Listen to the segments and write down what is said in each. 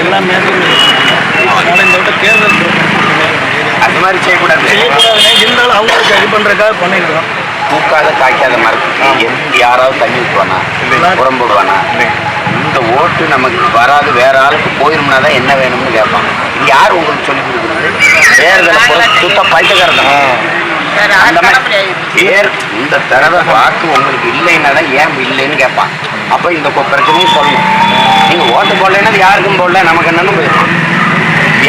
எல்லாம் மேற்கொண்டு அதனால இந்த விட்ட தேர்தல் அது மாதிரி செய்யக்கூடாது செய்யக்கூடாதுங்க இருந்தாலும் அவங்களுக்கு இது பண்ணுறதுக்காக பண்ணியிருக்கோம் பூக்காத காய்க்காத மரத்துக்கு எந்த யாராவது தண்ணி ஊற்றுவானா உரம் போடுவானா இந்த ஓட்டு நமக்கு வராது வேற ஆளுக்கு போயிரும்னா தான் என்ன வேணும்னு கேட்பான் இது யார் உங்களுக்கு சொல்லி கொடுக்குறது தேர்தலை பொறுத்து சுத்த பைத்தக்காரன் இந்த தடவை வாக்கு உங்களுக்கு இல்லைன்னா தான் ஏன் இல்லைன்னு கேட்பான். அப்போ இந்த பிரச்சனையும் சொல்லணும். நீங்கள் ஓட்டு போடலைன்னா யாருக்கும் போடல நமக்கு என்னன்னு போயிடும்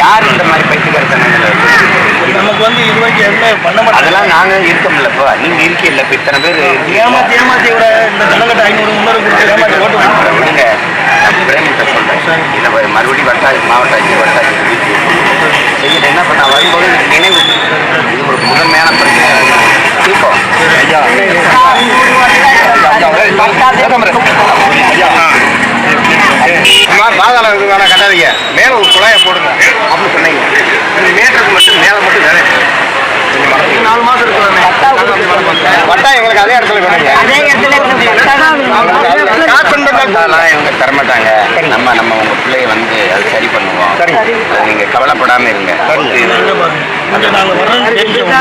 யார் இந்த மாதிரி பைத்தியக்காரத்தனங்களை நமக்கு வந்து இது வரைக்கும் எதுவுமே பண்ண மாட்டாங்க. அதெல்லாம் நாங்க இருக்கோம்லப்பா நீங்க இருக்கீல்ல இப்ப இத்தனை பேர் ஏமாத்தி ஏமாத்தி விட இந்த ஜனங்கட்ட ஐநூறு முன்னூறு கொடுத்து ஏமாத்தி ஓட்டு விடுங்க. நான் பிரேமிட்ட சொல்றேன். இதை மறுபடியும் வட்டாட்சி மாவட்ட ஆட்சி வட்டாட்சி செய்யிட்டு என்ன? பண்ண வரும்போது நினைவு முதன்மையான பிரச்சனை தீர்ப்போம் பாதாளம் இது வேணா கட்டாதீங்க மேல ஒரு குழாயை போடுங்க அப்படி சொன்னீங்க மீட்டருக்கு மட்டும் மேல மட்டும் வேலை நாலு மாசம் இருக்கிறாங்க வட்டா எங்களுக்கு அதே இடத்துல வேணுங்க அதெல்லாம் இவங்க தரமாட்டாங்க. நம்ம நம்ம உங்க பிள்ளைய வந்து அது சரி பண்ணுவோம். அது நீங்க கவலைப்படாம இருங்க. இங்க பாருங்க. இங்க நாங்க வர்றோம்னு தெரிஞ்சவங்க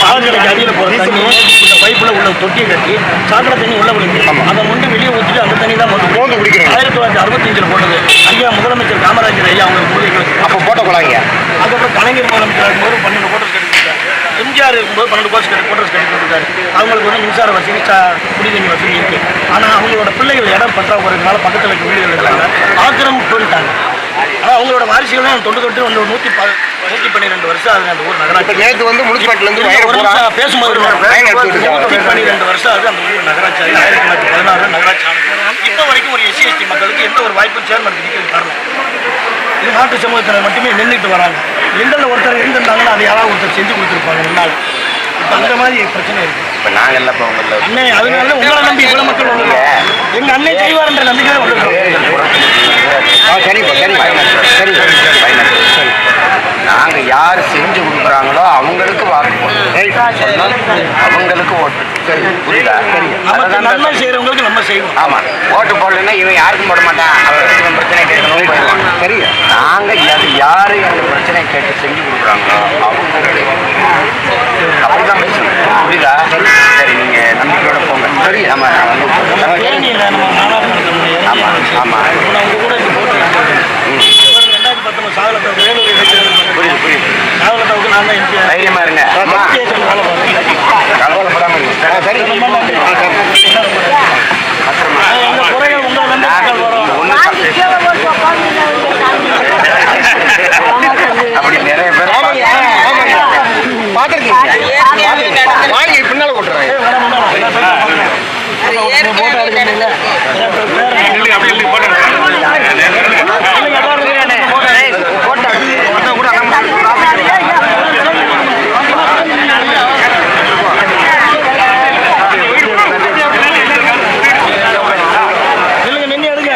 பாலக்கடைக்கு அடியில போற தண்ணி இந்த பைப்புல உள்ள தொட்டியை கட்டி சாக்கடை தண்ணி உள்ள விழுந்து அதை முண்டு வெளியே ஊற்றிட்டு அந்த தண்ணி தான் மட்டும் மோந்து குடிக்கிறீங்க. ஆயிரத்தி தொள்ளாயிரத்தி அறுபத்தஞ்சில் போட்டது. ஐயா முதலமைச்சர் காமராஜர் ஐயா அவங்க அப்ப போட்ட குழாங்க அதுக்கப்புறம் கலைஞர் முதலமைச்சர் பன்னெண்டு கட்டிருக்காரு எம்ஜிஆர் இருக்கும்போது பன்னெண்டு கோட்டர்ஸ் கட்டி கோட்டர்ஸ் கட்டி கொடுத்தாரு அவங்களுக்கு வந்து மின்சார வசதி சா- குடிதண்ணி வசதி இருக்கு. ஆனா அவங்களோட பிள்ளைகள் இடம் பற்றாக்குறைனால பக்கத்துல இருக்க வீடுகள் இருக்காங்க ஆக்கிரமிப்பு பண்ணிட்டாங்க. ஆனா அவங்களோட வாரிசுகள் தான் தொண்டு தொட்டு வந்து நூத்தி ப நூத்தி பன்னிரெண்டு வருஷம் ஆகுது அந்த ஊர் நகராட்சி. நேத்து வந்து முனிசிபாலிட்டில இருந்து இல்ல, வயல் ஒரு பூரா நிமிஷம் பேசும்போது. நூத்தி பன்னிரெண்டு வருஷம் ஆகுது அந்த ஊர் நகராட்சி. ஆயிரத்தி தொள்ளாயிரத்தி பதினாறு நகராட்சி இப்போ வரைக்கும் ஒரு எஸ்சி எஸ்டி மக்களுக்கு எந்த ஒரு வாய்ப்பும் சேர்மன் இது நாட்டு சமூகத்தில் மட்டுமே நின்றுட்டு வராங்க எங்களில் ஒருத்தர் இருந்திருந்தாங்கன்னா அது யாராவது ஒருத்தர் செஞ்சு கொடுத்துருப்பாங்க முன்னால் இப்போ அந்த மாதிரி பிரச்சனை இருக்கு இப்ப நாங்க எல்லாம் இப்ப உங்கள அண்ணே அதனால உங்களை நம்பி இவ்வளவு மக்கள் உள்ளது எங்க அண்ணன் செய்வார்ன்ற நம்பிக்கை தான் சரி சரி நாங்க யார் செஞ்சு கொடுக்குறாங்களோ அவங்களுக்கு வாக்கு அவங்களுக்கு ஓட்டு. சரி புரியுதா? நமக்கு நன்மை செய்யறவங்களுக்கு நம்ம செய்வோம். ஆமா. ஓட்டு போடலைன்னா இவன் யாருக்கும் போட மாட்டான். இவன் பிரச்சனை கேட்கணும் சரியா நாங்க அது யாரு எங்க பிரச்சனை கேட்டு செஞ்சு கொடுக்குறாங்களோ அவங்களுக்கு அப்படிதான் பேசணும். புரியுதா? சரி நீங்க நம்பிக்கையோட போங்க. சரி. நம்ம நான் வந்து தேனியில் நம்ம நாடாளுமன்ற ஆமா, ஆமா. அவங்க கூட இங்க போட்டு ரெண்டாயிரத்தி பத்தொன்பது சாகலத்தை வேலூர் இடைத்தேர்தல் புரியுது புரியுது சாகலத்தாவுக்கு நான் தான் எம்பி தைரியமா இருங்க அம்மா, வேலை பார்த்தேன் கவலைப்படாம இருங்க ஆ, சரி பத்திரமா. எங்க குறைகள் உங்களை நம்பி மக்கள் வரும் ஒண்ணு அப்படி நிறைய பேர் பாத்துருக்கீங்க வாங்கி பின்னால கொட்டுறாங்க போட்டோ எடுக்கிறீங்களா நில்லுங்க நின்று எடுங்க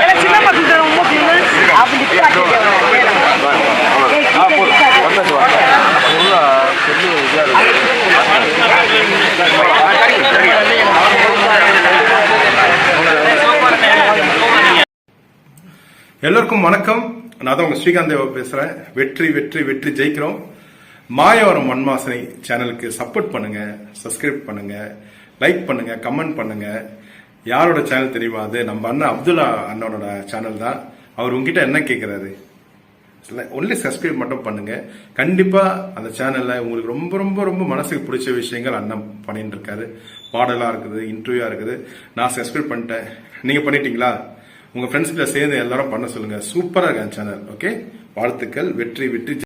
எல்லோருக்கும் வணக்கம். நான் தான் உங்க ஸ்ரீகாந்த் தேவா பேசுறேன். வெற்றி வெற்றி வெற்றி ஜெயிக்கிறோம். மாயவரம் மண்மாசனை சேனலுக்கு சப்போர்ட் பண்ணுங்க சப்ஸ்கிரைப் பண்ணுங்க லைக் பண்ணுங்க கமெண்ட் பண்ணுங்க. யாரோட சேனல் தெரியுமா? அது நம்ம அண்ணன் அப்துல்லா அண்ணனோட சேனல் தான். அவர் உங்ககிட்ட என்ன கேட்கிறாரு ஒன்லி சப்ஸ்கிரைப் மட்டும் பண்ணுங்க. கண்டிப்பா அந்த சேனல்ல உங்களுக்கு ரொம்ப ரொம்ப ரொம்ப மனசுக்கு பிடிச்ச விஷயங்கள் அண்ணன் பண்ணிட்டு இருக்காரு. பாடலா இருக்குது இன்டர்வியூவா இருக்குது. நான் சப்ஸ்கிரைப் பண்ணிட்டேன். நீங்க பண்ணிட்டீங்களா? உங்க ஃப்ரெண்ட்ஸ் கிட்ட சேர்ந்து எல்லாரும் பண்ண சொல்லுங்க. சூப்பரா இருக்கு அந்த சேனல் ஓகே வாழ்த்துக்கள் வெற்றி வெற்றி.